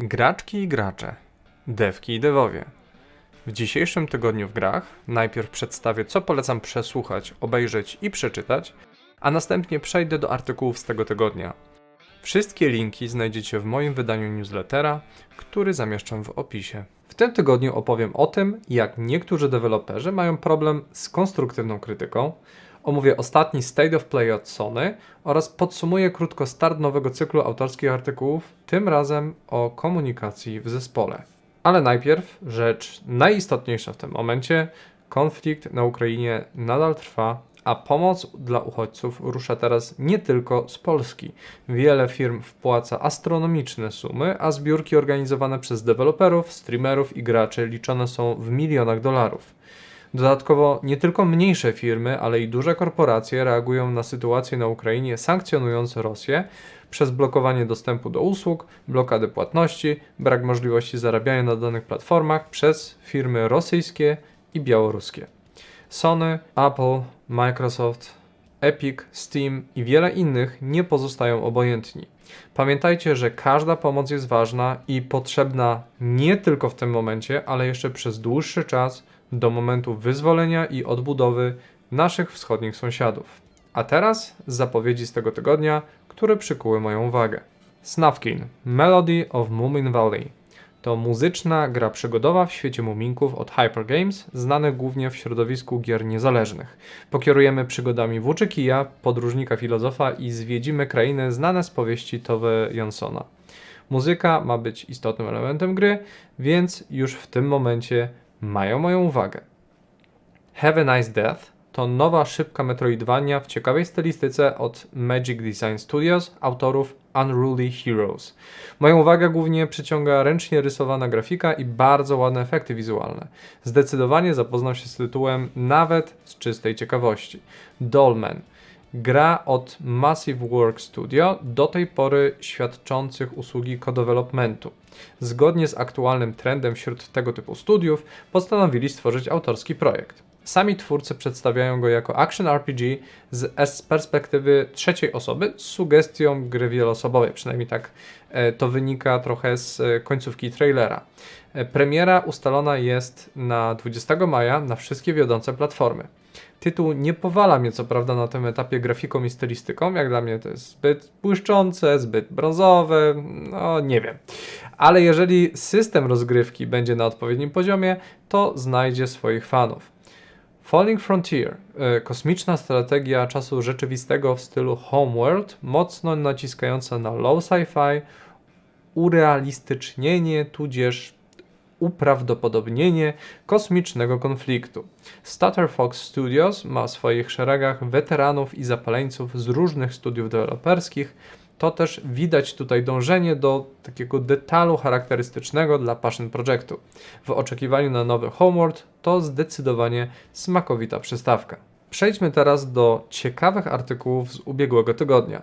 Graczki i gracze, devki i devowie. W dzisiejszym tygodniu w grach najpierw przedstawię, co polecam przesłuchać, obejrzeć i przeczytać, a następnie przejdę do artykułów z tego tygodnia. Wszystkie linki znajdziecie w moim wydaniu newslettera, który zamieszczam w opisie. W tym tygodniu opowiem o tym, jak niektórzy deweloperzy mają problem z konstruktywną krytyką, omówię ostatni State of Play od Sony oraz podsumuję krótko start nowego cyklu autorskich artykułów, tym razem o komunikacji w zespole. Ale najpierw rzecz najistotniejsza w tym momencie. Konflikt na Ukrainie nadal trwa, a pomoc dla uchodźców rusza teraz nie tylko z Polski. Wiele firm wpłaca astronomiczne sumy, a zbiórki organizowane przez deweloperów, streamerów i graczy liczone są w milionach dolarów. Dodatkowo nie tylko mniejsze firmy, ale i duże korporacje reagują na sytuację na Ukrainie, sankcjonując Rosję przez blokowanie dostępu do usług, blokady płatności, brak możliwości zarabiania na danych platformach przez firmy rosyjskie i białoruskie. Sony, Apple, Microsoft, Epic, Steam i wiele innych nie pozostają obojętni. Pamiętajcie, że każda pomoc jest ważna i potrzebna nie tylko w tym momencie, ale jeszcze przez dłuższy czas do momentu wyzwolenia i odbudowy naszych wschodnich sąsiadów. A teraz zapowiedzi z tego tygodnia, które przykuły moją uwagę. Snufkin Melody of Moomin Valley to muzyczna gra przygodowa w świecie muminków od Hyper Games, znanych głównie w środowisku gier niezależnych. Pokierujemy przygodami włóczykija, podróżnika filozofa i zwiedzimy krainy znane z powieści Tove Janssona. Muzyka ma być istotnym elementem gry, więc już w tym momencie mają moją uwagę. Have a Nice Death to nowa, szybka Metroidvania w ciekawej stylistyce od Magic Design Studios, autorów Unruly Heroes. Moją uwagę głównie przyciąga ręcznie rysowana grafika i bardzo ładne efekty wizualne. Zdecydowanie zapoznam się z tytułem nawet z czystej ciekawości. Dolmen. Gra od Massive Work Studio, do tej pory świadczących usługi co-developmentu. Zgodnie z aktualnym trendem wśród tego typu studiów, postanowili stworzyć autorski projekt. Sami twórcy przedstawiają go jako action RPG z, perspektywy trzeciej osoby z sugestią gry wieloosobowej, przynajmniej tak e, to wynika trochę z e, końcówki trailera. E, premiera ustalona jest na 20 maja na wszystkie wiodące platformy. Tytuł nie powala mnie co prawda na tym etapie grafiką i stylistyką, jak dla mnie to jest zbyt błyszczące, zbyt brązowe, no nie wiem. Ale jeżeli system rozgrywki będzie na odpowiednim poziomie, to znajdzie swoich fanów. Falling Frontier, e, kosmiczna strategia czasu rzeczywistego w stylu Homeworld, mocno naciskająca na low sci-fi, urealistycznienie tudzież uprawdopodobnienie kosmicznego konfliktu. Stutter Fox Studios ma w swoich szeregach weteranów i zapaleńców z różnych studiów deweloperskich. To też widać tutaj dążenie do takiego detalu charakterystycznego dla Passion Projectu. W oczekiwaniu na nowy Homeworld to zdecydowanie smakowita przystawka. Przejdźmy teraz do ciekawych artykułów z ubiegłego tygodnia.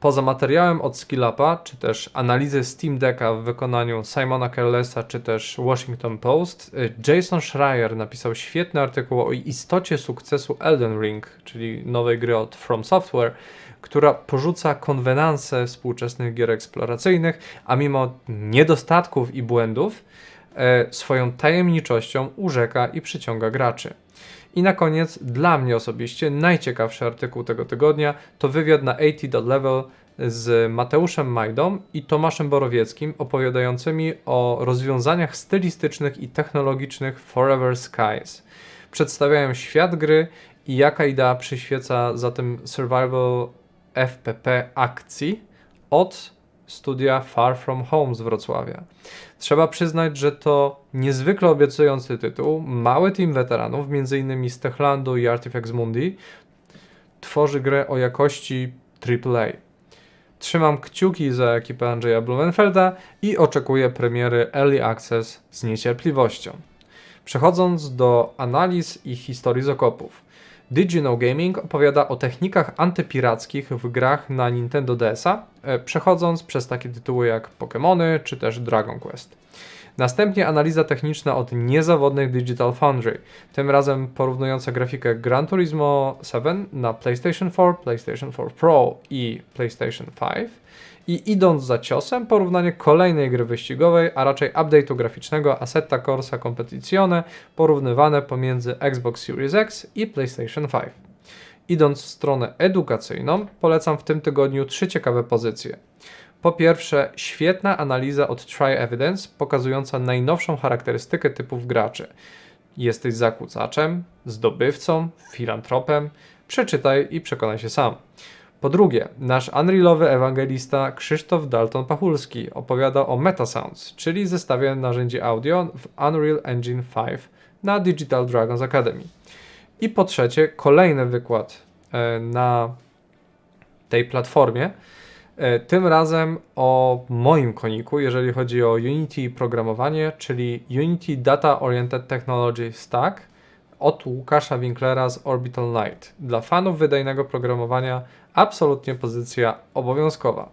Poza materiałem od SkillUpa, czy też analizy Steam Decka w wykonaniu Simona Carlesa, czy też Washington Post, y, Jason Schreier napisał świetny artykuł o istocie sukcesu Elden Ring, czyli nowej gry od From Software, która porzuca konwenanse współczesnych gier eksploracyjnych, a mimo niedostatków i błędów, e, swoją tajemniczością urzeka i przyciąga graczy. I na koniec, dla mnie osobiście, najciekawszy artykuł tego tygodnia to wywiad na 80 Level z Mateuszem Majdą i Tomaszem Borowieckim opowiadającymi o rozwiązaniach stylistycznych i technologicznych Forever Skies. Przedstawiają świat gry i jaka idea przyświeca za tym survival FPP akcji od studia Far From Home z Wrocławia. Trzeba przyznać, że to niezwykle obiecujący tytuł. Mały team weteranów, m.in. z Techlandu i Artifex Mundi, tworzy grę o jakości AAA. Trzymam kciuki za ekipę Andrzeja Blumenfelda i oczekuję premiery Early Access z niecierpliwością. Przechodząc do analiz i historii z okopów. Know Gaming opowiada o technikach antypirackich w grach na Nintendo DS-a, e, przechodząc przez takie tytuły jak Pokémony czy też Dragon Quest. Następnie analiza techniczna od niezawodnych Digital Foundry, tym razem porównująca grafikę Gran Turismo 7 na PlayStation 4, PlayStation 4 Pro i PlayStation 5 i idąc za ciosem, porównanie kolejnej gry wyścigowej, a raczej update'u graficznego Assetto Corsa Competizione porównywane pomiędzy Xbox Series X i PlayStation 5. Idąc w stronę edukacyjną, polecam w tym tygodniu trzy ciekawe pozycje. Po pierwsze, świetna analiza od Try Evidence pokazująca najnowszą charakterystykę typów graczy. Jesteś zakłócaczem, zdobywcą, filantropem? Przeczytaj i przekonaj się sam. Po drugie, nasz unrealowy ewangelista Krzysztof Dalton-Pachulski opowiada o Metasounds, czyli zestawie narzędzi audio w Unreal Engine 5 na Digital Dragons Academy. I po trzecie, kolejny wykład e, na tej platformie, e, tym razem o moim koniku, jeżeli chodzi o Unity programowanie, czyli Unity Data Oriented Technology Stack od Łukasza Winklera z Orbital Night. Dla fanów wydajnego programowania absolutnie pozycja obowiązkowa.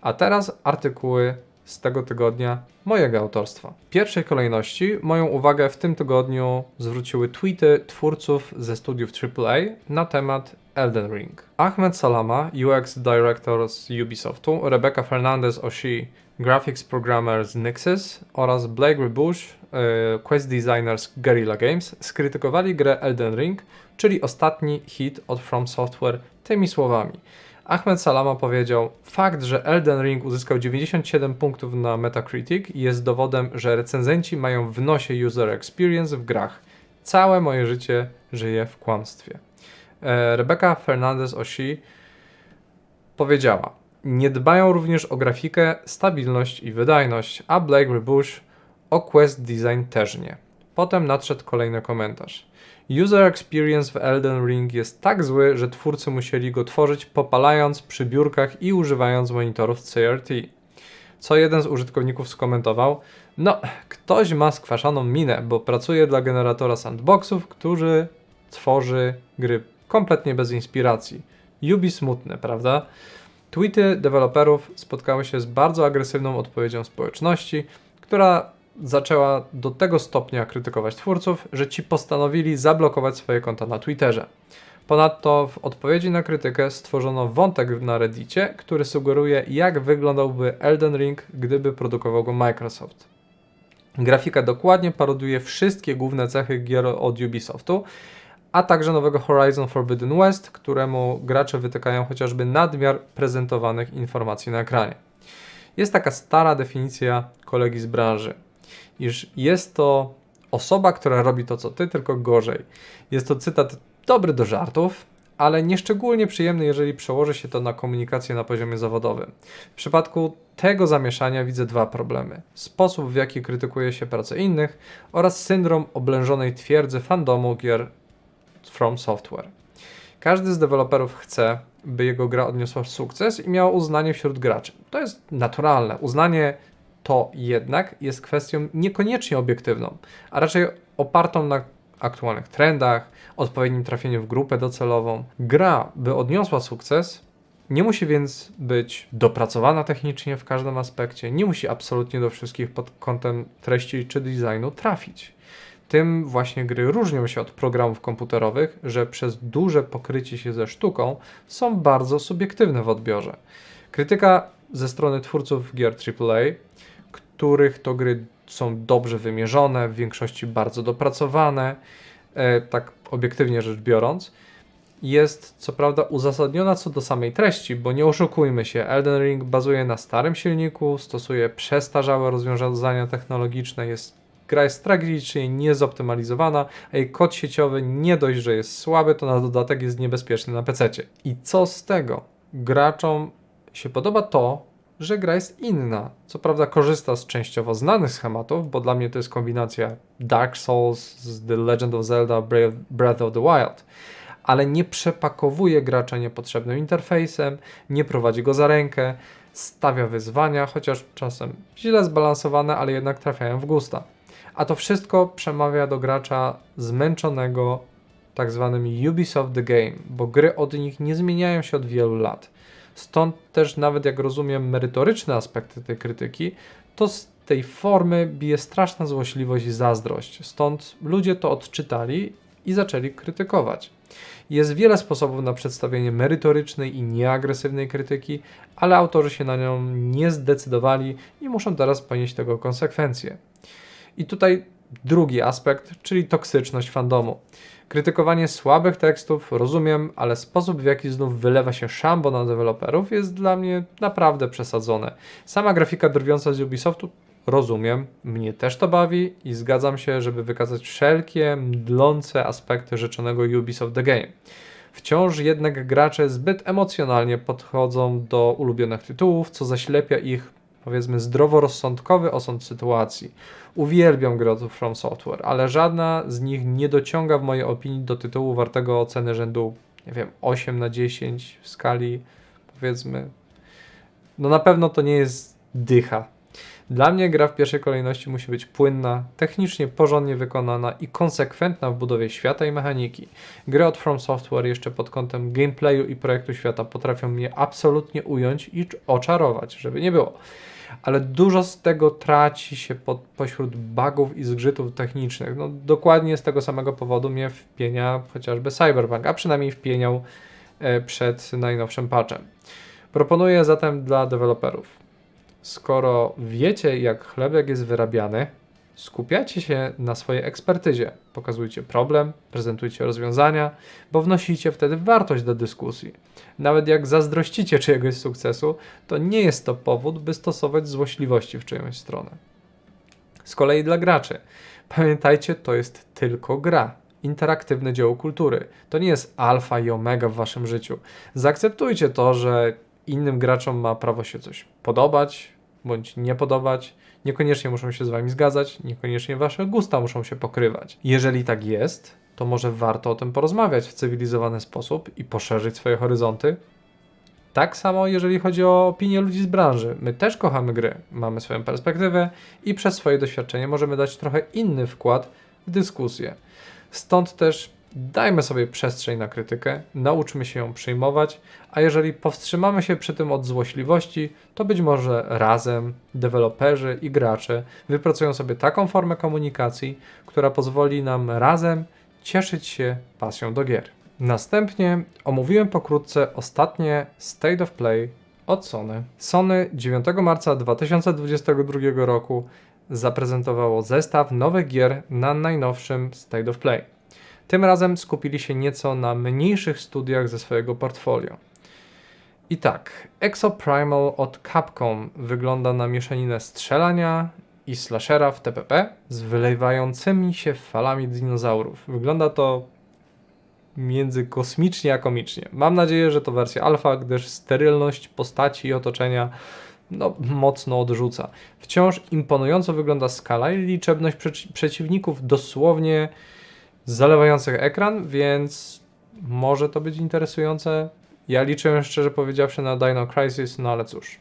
A teraz artykuły z tego tygodnia mojego autorstwa. W pierwszej kolejności moją uwagę w tym tygodniu zwróciły tweety twórców ze studiów AAA na temat Elden Ring. Ahmed Salama, UX Director z Ubisoftu, Rebecca Fernandez Oshi, Graphics Programmer z Nixes oraz Blake Rebush, e, Quest Designer z Guerrilla Games skrytykowali grę Elden Ring, czyli ostatni hit od From Software tymi słowami. Ahmed Salama powiedział: Fakt, że Elden Ring uzyskał 97 punktów na Metacritic jest dowodem, że recenzenci mają w nosie user experience w grach. Całe moje życie żyje w kłamstwie. E, Rebecca Fernandez Osi powiedziała: Nie dbają również o grafikę, stabilność i wydajność, a Blake Rebush o quest design też nie. Potem nadszedł kolejny komentarz. User experience w Elden Ring jest tak zły, że twórcy musieli go tworzyć popalając przy biurkach i używając monitorów CRT. Co jeden z użytkowników skomentował, no, ktoś ma skwaszaną minę, bo pracuje dla generatora sandboxów, który tworzy gry kompletnie bez inspiracji. Ubi smutne, prawda? Tweety deweloperów spotkały się z bardzo agresywną odpowiedzią społeczności, która zaczęła do tego stopnia krytykować twórców, że ci postanowili zablokować swoje konta na Twitterze. Ponadto w odpowiedzi na krytykę stworzono wątek na Reddicie, który sugeruje, jak wyglądałby Elden Ring, gdyby produkował go Microsoft. Grafika dokładnie paroduje wszystkie główne cechy gier od Ubisoftu, a także nowego Horizon Forbidden West, któremu gracze wytykają chociażby nadmiar prezentowanych informacji na ekranie. Jest taka stara definicja kolegi z branży iż jest to osoba, która robi to co ty, tylko gorzej. Jest to cytat dobry do żartów, ale nieszczególnie przyjemny, jeżeli przełoży się to na komunikację na poziomie zawodowym. W przypadku tego zamieszania widzę dwa problemy: sposób, w jaki krytykuje się pracę innych oraz syndrom oblężonej twierdzy fandomu gier From Software. Każdy z deweloperów chce, by jego gra odniosła sukces i miała uznanie wśród graczy. To jest naturalne. Uznanie to jednak jest kwestią niekoniecznie obiektywną, a raczej opartą na aktualnych trendach, odpowiednim trafieniu w grupę docelową. Gra, by odniosła sukces, nie musi więc być dopracowana technicznie w każdym aspekcie, nie musi absolutnie do wszystkich pod kątem treści czy designu trafić. Tym właśnie gry różnią się od programów komputerowych, że przez duże pokrycie się ze sztuką są bardzo subiektywne w odbiorze. Krytyka ze strony twórców gier AAA których to gry są dobrze wymierzone, w większości bardzo dopracowane, e, tak obiektywnie rzecz biorąc. Jest co prawda uzasadniona co do samej treści, bo nie oszukujmy się, Elden Ring bazuje na starym silniku, stosuje przestarzałe rozwiązania technologiczne, jest gra jest tragicznie niezoptymalizowana, a jej kod sieciowy nie dość, że jest słaby, to na dodatek jest niebezpieczny na PC. I co z tego? Graczom się podoba to, że gra jest inna. Co prawda korzysta z częściowo znanych schematów, bo dla mnie to jest kombinacja Dark Souls z The Legend of Zelda Breath of the Wild, ale nie przepakowuje gracza niepotrzebnym interfejsem, nie prowadzi go za rękę, stawia wyzwania, chociaż czasem źle zbalansowane, ale jednak trafiają w gusta. A to wszystko przemawia do gracza zmęczonego tak zwanym Ubisoft The Game, bo gry od nich nie zmieniają się od wielu lat. Stąd też nawet jak rozumiem merytoryczne aspekty tej krytyki, to z tej formy bije straszna złośliwość i zazdrość, stąd ludzie to odczytali i zaczęli krytykować. Jest wiele sposobów na przedstawienie merytorycznej i nieagresywnej krytyki, ale autorzy się na nią nie zdecydowali i muszą teraz ponieść tego konsekwencje. I tutaj drugi aspekt, czyli toksyczność fandomu. Krytykowanie słabych tekstów rozumiem, ale sposób w jaki znów wylewa się szambo na deweloperów jest dla mnie naprawdę przesadzone. Sama grafika drwiąca z Ubisoftu rozumiem, mnie też to bawi i zgadzam się, żeby wykazać wszelkie mdlące aspekty rzeczonego Ubisoft The Game. Wciąż jednak gracze zbyt emocjonalnie podchodzą do ulubionych tytułów, co zaślepia ich, powiedzmy, zdroworozsądkowy osąd sytuacji. Uwielbiam gry od From Software, ale żadna z nich nie dociąga w mojej opinii do tytułu wartego oceny rzędu, nie wiem, 8 na 10 w skali, powiedzmy. No na pewno to nie jest dycha. Dla mnie gra w pierwszej kolejności musi być płynna, technicznie porządnie wykonana i konsekwentna w budowie świata i mechaniki. Gry od From Software jeszcze pod kątem gameplayu i projektu świata potrafią mnie absolutnie ująć i oczarować, żeby nie było. Ale dużo z tego traci się pod, pośród bugów i zgrzytów technicznych. No, dokładnie z tego samego powodu mnie wpienia chociażby Cyberpunk, a przynajmniej wpieniał e, przed najnowszym patchem. Proponuję zatem dla deweloperów skoro wiecie, jak chlebek jest wyrabiany, skupiacie się na swojej ekspertyzie, pokazujcie problem, prezentujcie rozwiązania, bo wnosicie wtedy wartość do dyskusji. Nawet jak zazdrościcie czyjegoś sukcesu, to nie jest to powód, by stosować złośliwości w czyjąś stronę. Z kolei dla graczy, pamiętajcie, to jest tylko gra. Interaktywne dzieło kultury. To nie jest alfa i omega w waszym życiu. Zaakceptujcie to, że innym graczom ma prawo się coś podobać bądź nie podobać. Niekoniecznie muszą się z wami zgadzać, niekoniecznie wasze gusta muszą się pokrywać. Jeżeli tak jest, to może warto o tym porozmawiać w cywilizowany sposób i poszerzyć swoje horyzonty. Tak samo jeżeli chodzi o opinię ludzi z branży. My też kochamy gry, mamy swoją perspektywę i przez swoje doświadczenie możemy dać trochę inny wkład w dyskusję. Stąd też Dajmy sobie przestrzeń na krytykę, nauczmy się ją przyjmować, a jeżeli powstrzymamy się przy tym od złośliwości, to być może razem deweloperzy i gracze wypracują sobie taką formę komunikacji, która pozwoli nam razem cieszyć się pasją do gier. Następnie omówiłem pokrótce ostatnie State of Play od Sony. Sony 9 marca 2022 roku zaprezentowało zestaw nowych gier na najnowszym State of Play. Tym razem skupili się nieco na mniejszych studiach ze swojego portfolio. I tak, Exoprimal od Capcom wygląda na mieszaninę strzelania i slashera w TPP z wylewającymi się falami dinozaurów. Wygląda to między kosmicznie a komicznie. Mam nadzieję, że to wersja alfa, gdyż sterylność postaci i otoczenia no, mocno odrzuca. Wciąż imponująco wygląda skala i liczebność przeciwników dosłownie zalewających ekran, więc może to być interesujące. Ja liczę szczerze powiedziawszy na Dino Crisis, no ale cóż.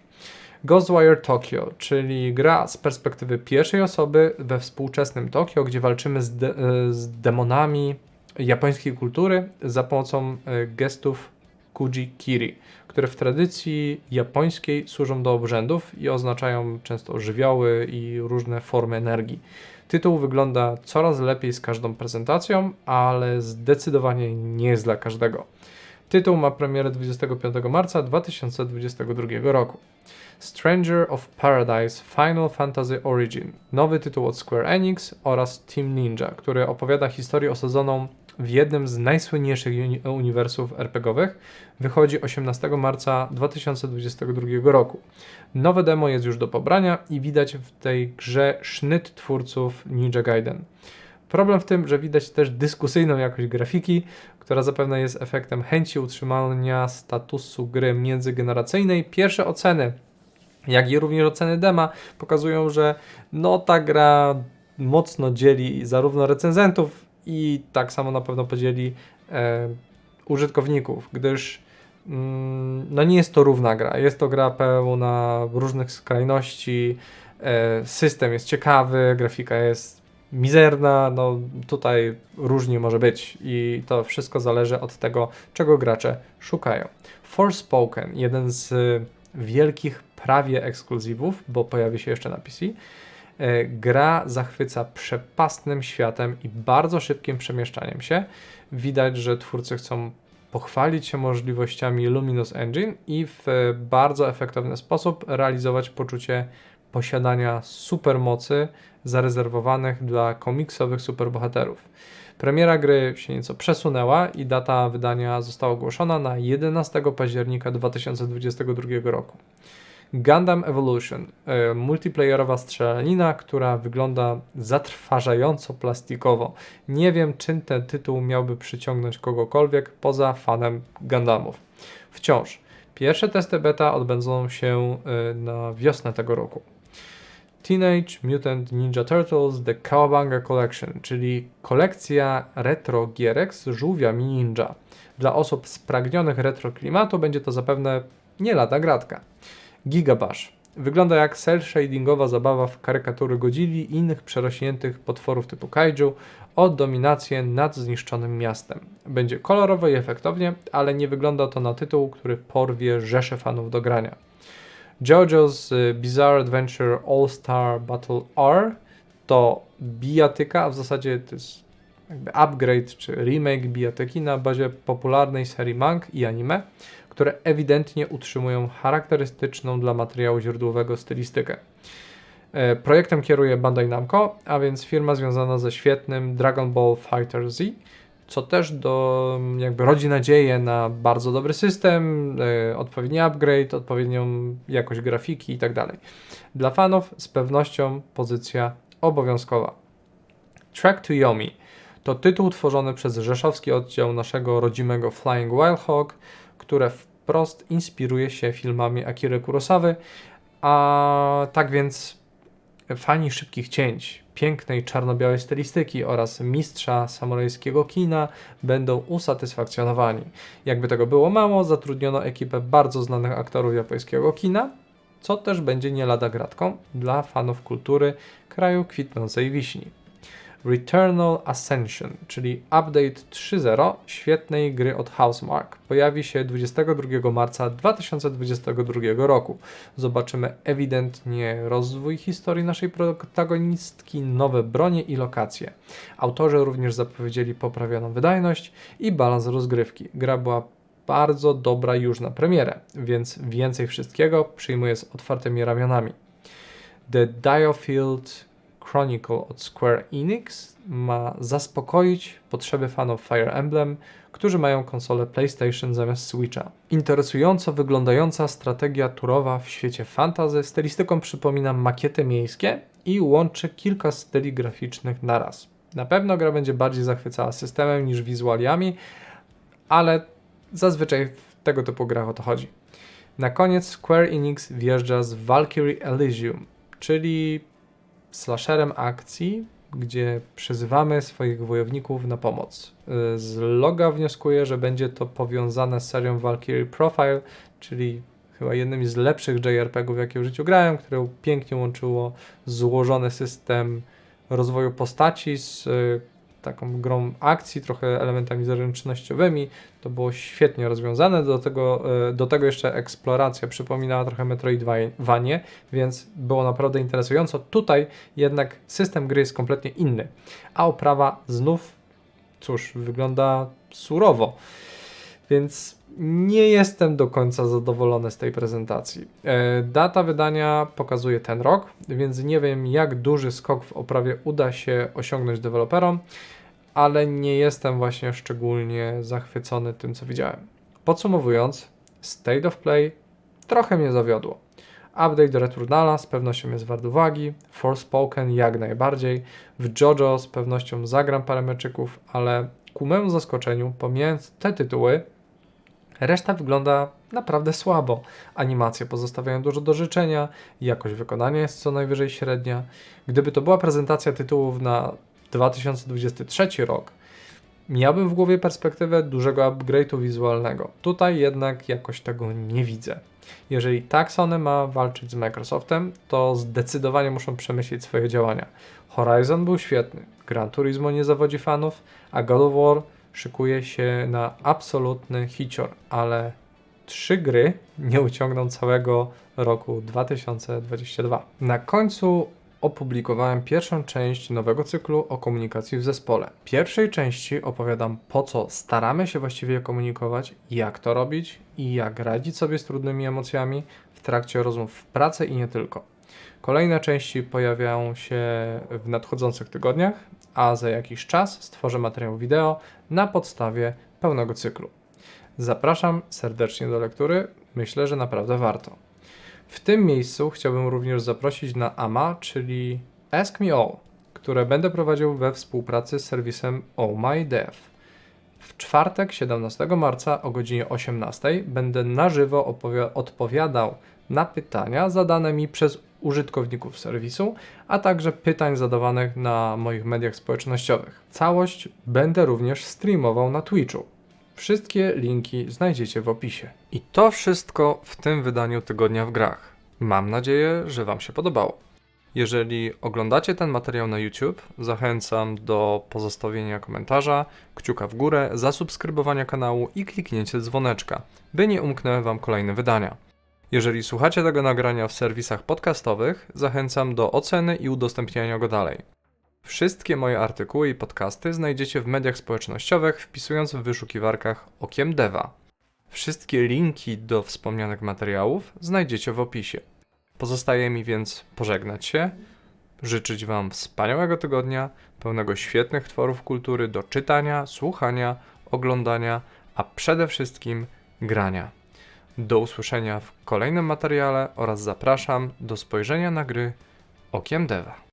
Ghostwire Tokyo, czyli gra z perspektywy pierwszej osoby we współczesnym Tokio, gdzie walczymy z, de z demonami japońskiej kultury za pomocą e, gestów Kuji Kiri, które w tradycji japońskiej służą do obrzędów i oznaczają często żywioły i różne formy energii. Tytuł wygląda coraz lepiej z każdą prezentacją, ale zdecydowanie nie jest dla każdego. Tytuł ma premierę 25 marca 2022 roku. Stranger of Paradise Final Fantasy Origin, nowy tytuł od Square Enix oraz Team Ninja, który opowiada historię osadzoną w jednym z najsłynniejszych uni uniwersów RPGowych. Wychodzi 18 marca 2022 roku. Nowe demo jest już do pobrania i widać w tej grze sznyt twórców Ninja Gaiden. Problem w tym, że widać też dyskusyjną jakość grafiki, która zapewne jest efektem chęci utrzymania statusu gry międzygeneracyjnej. Pierwsze oceny, jak i również oceny dema pokazują, że no ta gra mocno dzieli zarówno recenzentów, i tak samo na pewno podzieli e, użytkowników, gdyż mm, no nie jest to równa gra. Jest to gra pełna różnych skrajności, e, system jest ciekawy, grafika jest mizerna, no tutaj różnie może być i to wszystko zależy od tego, czego gracze szukają. Forspoken, jeden z wielkich prawie ekskluzywów, bo pojawi się jeszcze na PC, Gra zachwyca przepastnym światem i bardzo szybkim przemieszczaniem się. Widać, że twórcy chcą pochwalić się możliwościami Luminous Engine i w bardzo efektowny sposób realizować poczucie posiadania supermocy zarezerwowanych dla komiksowych superbohaterów. Premiera gry się nieco przesunęła i data wydania została ogłoszona na 11 października 2022 roku. Gundam Evolution, e, multiplayerowa strzelanina, która wygląda zatrważająco plastikowo. Nie wiem, czym ten tytuł miałby przyciągnąć kogokolwiek poza fanem Gundamów. Wciąż. Pierwsze testy beta odbędą się e, na wiosnę tego roku. Teenage Mutant Ninja Turtles The Kawabanga Collection, czyli kolekcja retro gierek z żółwiami ninja. Dla osób spragnionych retro klimatu będzie to zapewne nie lada gratka. Gigabash. Wygląda jak cel-shadingowa zabawa w karykatury Godzilli i innych przerośniętych potworów typu kaiju o dominację nad zniszczonym miastem. Będzie kolorowo i efektownie, ale nie wygląda to na tytuł, który porwie rzesze fanów do grania. JoJo's y, Bizarre Adventure All-Star Battle R to bijatyka, a w zasadzie to jest upgrade czy remake bijatyki na bazie popularnej serii mang i anime, które ewidentnie utrzymują charakterystyczną dla materiału źródłowego stylistykę. E, projektem kieruje Bandai Namco, a więc firma związana ze świetnym Dragon Ball Fighter Z, co też do, jakby rodzi nadzieję na bardzo dobry system, e, odpowiedni upgrade, odpowiednią jakość grafiki itd. Tak Dla fanów z pewnością pozycja obowiązkowa. Track to Yomi to tytuł tworzony przez rzeszowski oddział naszego rodzimego Flying Wild Hawk, które wprost inspiruje się filmami Akiry Kurosawy, a tak więc fani szybkich cięć, pięknej czarno-białej stylistyki oraz mistrza samurajskiego kina będą usatysfakcjonowani. Jakby tego było mało, zatrudniono ekipę bardzo znanych aktorów japońskiego kina, co też będzie nie lada gratką dla fanów kultury kraju kwitnącej wiśni. Returnal Ascension, czyli update 3.0 świetnej gry od Housemark. Pojawi się 22 marca 2022 roku. Zobaczymy ewidentnie rozwój historii naszej protagonistki, nowe bronie i lokacje. Autorzy również zapowiedzieli poprawioną wydajność i balans rozgrywki. Gra była bardzo dobra już na premierę, więc więcej wszystkiego przyjmuję z otwartymi ramionami. The Diofield Chronicle od Square Enix ma zaspokoić potrzeby fanów Fire Emblem, którzy mają konsolę PlayStation zamiast Switcha. Interesująco wyglądająca strategia turowa w świecie fantazy stylistyką przypomina makiety miejskie i łączy kilka styli graficznych naraz. Na pewno gra będzie bardziej zachwycała systemem niż wizualiami, ale zazwyczaj w tego typu grach o to chodzi. Na koniec Square Enix wjeżdża z Valkyrie Elysium, czyli slasherem akcji, gdzie przyzywamy swoich wojowników na pomoc. Y, z loga wnioskuję, że będzie to powiązane z serią Valkyrie Profile, czyli chyba jednym z lepszych JRPG-ów, jakie w życiu grałem, które pięknie łączyło złożony system rozwoju postaci z y, taką grą akcji, trochę elementami zręcznościowymi. To było świetnie rozwiązane. Do tego, e, do tego jeszcze eksploracja przypominała trochę Metroidvanie, więc było naprawdę interesująco. Tutaj jednak system gry jest kompletnie inny, a oprawa znów, cóż, wygląda surowo. Więc nie jestem do końca zadowolony z tej prezentacji. E, data wydania pokazuje ten rok, więc nie wiem jak duży skok w oprawie uda się osiągnąć deweloperom, ale nie jestem właśnie szczególnie zachwycony tym, co widziałem. Podsumowując, State of Play trochę mnie zawiodło. Update do Returnala z pewnością jest wart uwagi, Forspoken jak najbardziej, w JoJo z pewnością zagram parę meczyków, ale ku memu zaskoczeniu, pomijając te tytuły, Reszta wygląda naprawdę słabo. Animacje pozostawiają dużo do życzenia, jakość wykonania jest co najwyżej średnia. Gdyby to była prezentacja tytułów na 2023 rok, miałbym w głowie perspektywę dużego upgrade'u wizualnego. Tutaj jednak jakoś tego nie widzę. Jeżeli tak Sony ma walczyć z Microsoftem, to zdecydowanie muszą przemyśleć swoje działania. Horizon był świetny, Gran Turismo nie zawodzi fanów, a God of War szykuje się na absolutny hicior, ale trzy gry nie uciągną całego roku 2022. Na końcu opublikowałem pierwszą część nowego cyklu o komunikacji w zespole. W pierwszej części opowiadam, po co staramy się właściwie komunikować, jak to robić i jak radzić sobie z trudnymi emocjami w trakcie rozmów w pracy i nie tylko. Kolejne części pojawiają się w nadchodzących tygodniach, a za jakiś czas stworzę materiał wideo na podstawie pełnego cyklu. Zapraszam serdecznie do lektury. Myślę, że naprawdę warto. W tym miejscu chciałbym również zaprosić na AMA, czyli Ask Me All, które będę prowadził we współpracy z serwisem Oh My Dev. W czwartek, 17 marca o godzinie 18 będę na żywo odpowiadał na pytania zadane mi przez użytkowników serwisu, a także pytań zadawanych na moich mediach społecznościowych. Całość będę również streamował na Twitchu. Wszystkie linki znajdziecie w opisie. I to wszystko w tym wydaniu Tygodnia w Grach. Mam nadzieję, że Wam się podobało. Jeżeli oglądacie ten materiał na YouTube, zachęcam do pozostawienia komentarza, kciuka w górę, zasubskrybowania kanału i kliknięcia dzwoneczka, by nie umknęły Wam kolejne wydania. Jeżeli słuchacie tego nagrania w serwisach podcastowych, zachęcam do oceny i udostępniania go dalej. Wszystkie moje artykuły i podcasty znajdziecie w mediach społecznościowych, wpisując w wyszukiwarkach Okiem Deva. Wszystkie linki do wspomnianych materiałów znajdziecie w opisie. Pozostaje mi więc pożegnać się, życzyć Wam wspaniałego tygodnia, pełnego świetnych tworów kultury do czytania, słuchania, oglądania, a przede wszystkim grania. Do usłyszenia w kolejnym materiale oraz zapraszam do spojrzenia na gry Okiem Deva.